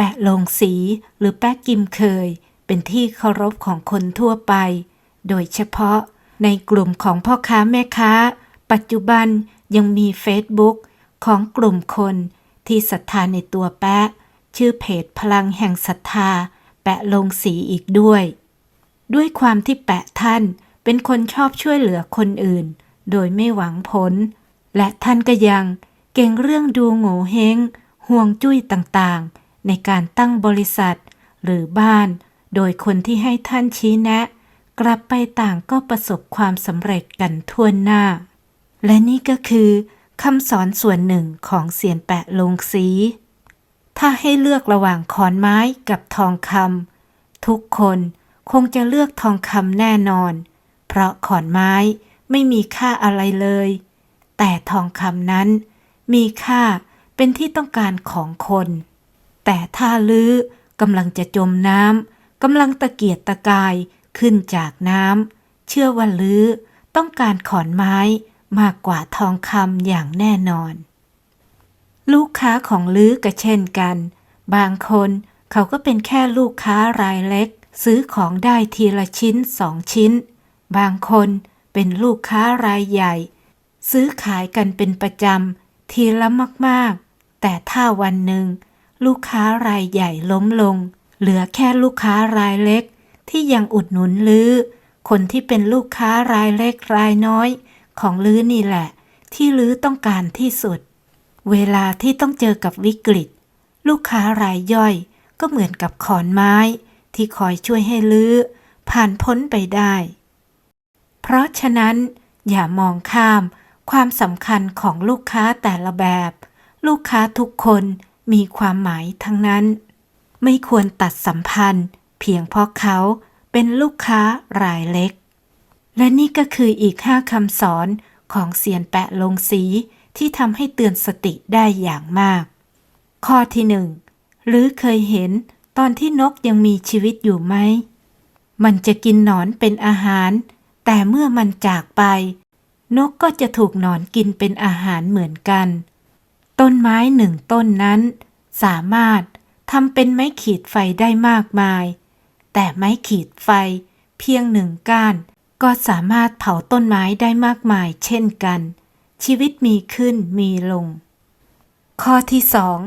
แปะลงสีหรือแปะกิมเคย เป็นที่เคารพของคนทั่วไป โดยเฉพาะในกลุ่มของพ่อค้าแม่ค้า ปัจจุบันยังมีเฟซบุ๊กของกลุ่มคนที่ศรัทธาในตัวแปะ ชื่อเพจพลังแห่งศรัทธา แปะลงสีอีกด้วย ด้วยความที่แปะท่านเป็นคนชอบช่วยเหลือคนอื่น โดยไม่หวังผล และท่านก็ยังเก่งเรื่องดูโง่เฮงห่วงจุ้ยต่างๆ ในการตั้งบริษัท หรือบ้าน โดยคนที่ให้ท่านชี้แนะ กลับไปต่างก็ประสบความสำเร็จกันทั่วหน้า และนี่ก็คือคำสอนส่วนหนึ่งของเสียนแปะลงสี ถ้าให้เลือกระหว่างขอนไม้กับทองคำทุกคนคงจะเลือกทองคำแน่นอน เพราะขอนไม้ไม่มีค่าอะไรเลย แต่ทองคำนั้นมีค่าเป็นที่ต้องการของคน แต่ถ้าลื้อกำลังจะจมน้ำกำลังตะเกียกตะกายขึ้นจากน้ำเชื่อว่าลื้อต้องการขอนไม้มากกว่าทองคำอย่างแน่นอน ลูกค้าของลื้อก็เช่นกัน บางคนเขาก็เป็นแค่ลูกค้ารายเล็ก ซื้อของได้ทีละชิ้นสองชิ้น บางคนเป็นลูกค้ารายใหญ่ ซื้อขายกันเป็นประจำทีละมากๆ แต่ถ้าวันหนึ่ง ลูกค้ารายใหญ่ล้มลง เหลือแค่ลูกค้ารายเล็ก ที่ยังอุดหนุนลือ้อคนที่เป็นลูกค้ารายเล็กรายน้อย ของลื้อนี่แหละ ที่ลื้อต้องการที่สุด เวลาที่ต้องเจอกับวิกฤต ลูกค้ารายย่อยก็เหมือนกับขอนไม้ ที่คอยช่วยให้ลือ้อ ผ่านพ้นไปได้ เพราะฉะนั้น อย่ามองข้ามความสำคัญของลูกค้าแต่ละแบบ ลูกค้าทุกคน มีความหมายทั้งนั้น ไม่ควรตัดสัมพันธ์ เพียงเพราะเขาเป็นลูกค้ารายเล็ก และนี่ก็คืออีกห้าคำสอนของเสียนแปะลงสีที่ทำให้เตือนสติได้อย่างมาก ข้อที่หนึ่งหรือเคยเห็นตอนที่นกยังมีชีวิตอยู่ไหม มันจะกินหนอนเป็นอาหาร แต่เมื่อมันจากไป นกก็จะถูกหนอนกินเป็นอาหารเหมือนกัน ต้นไม้หนึ่งต้นนั้น สามารถทำเป็นไม้ขีดไฟได้มากมาย แต่ไม้ขีดไฟเพียงหนึ่งก้าน ก็สามารถเผาต้นไม้ได้มากมาย เช่นกัน ชีวิตมีขึ้นมีลง ข้อที่สอง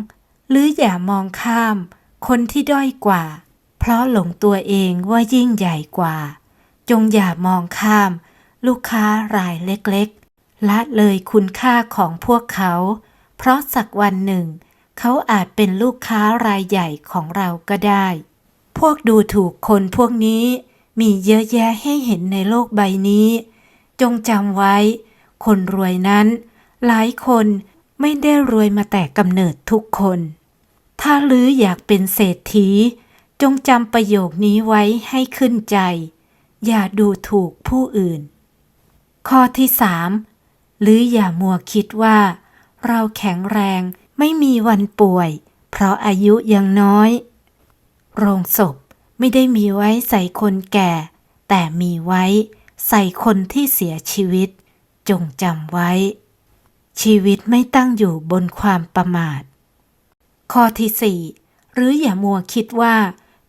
หรืออย่ามองข้าม คนที่ด้อยกว่า เพราะหลงตัวเองว่ายิ่งใหญ่กว่า จงอย่ามองข้าม ลูกค้ารายเล็กๆละเลยคุณค่าของพวกเขา เพราะสักวันหนึ่ง เขาอาจเป็นลูกค้ารายใหญ่ของเราก็ได้ พวกดูถูกคนพวกนี้มีเยอะแยะให้เห็นในโลกใบนี้ จงจำไว้ คนรวยนั้น หลายคนไม่ได้รวยมาแต่กำเนิดทุกคน ถ้าลืออยากเป็นเศรษฐี จงจำประโยคนี้ไว้ให้ขึ้นใจ อย่าดูถูกผู้อื่น ข้อที่สามหรืออย่ามัวคิดว่า เราแข็งแรงไม่มีวันป่วย เพราะอายุยังน้อย โรงศพไม่ได้มีไว้ใส่คนแก่ แต่มีไว้ใส่คนที่เสียชีวิต จงจำไว้ ชีวิตไม่ตั้งอยู่บนความประมาท ข้อที่สี่หรืออย่ามัวคิดว่า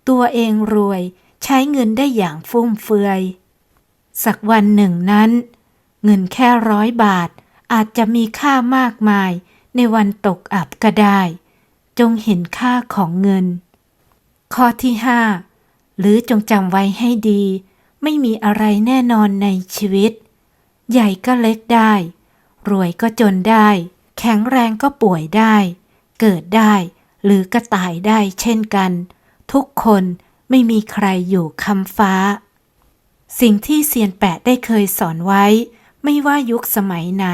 ตัวเองรวยใช้เงินได้อย่างฟุ่มเฟือย สักวันหนึ่งนั้น เงินแค่ร้อยบาท อาจจะมีค่ามากมายในวันตกอับก็ได้ จงเห็นค่าของเงิน ข้อที่ห้าหรือจงจำไว้ให้ดี ไม่มีอะไรแน่นอนในชีวิต ใหญ่ก็เล็กได้ รวยก็จนได้ แข็งแรงก็ป่วยได้ เกิดได้หรือก็ตายได้เช่นกัน ทุกคนไม่มีใครอยู่คำฟ้า สิ่งที่เซียนแปะได้เคยสอนไว้ ไม่ว่ายุคสมัยไหน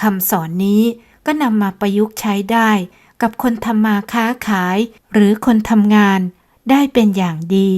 คำสอนนี้ก็นำมาประยุกต์ใช้ได้ กับคนทำมาค้าขาย หรือคนทำงานได้เป็นอย่างดี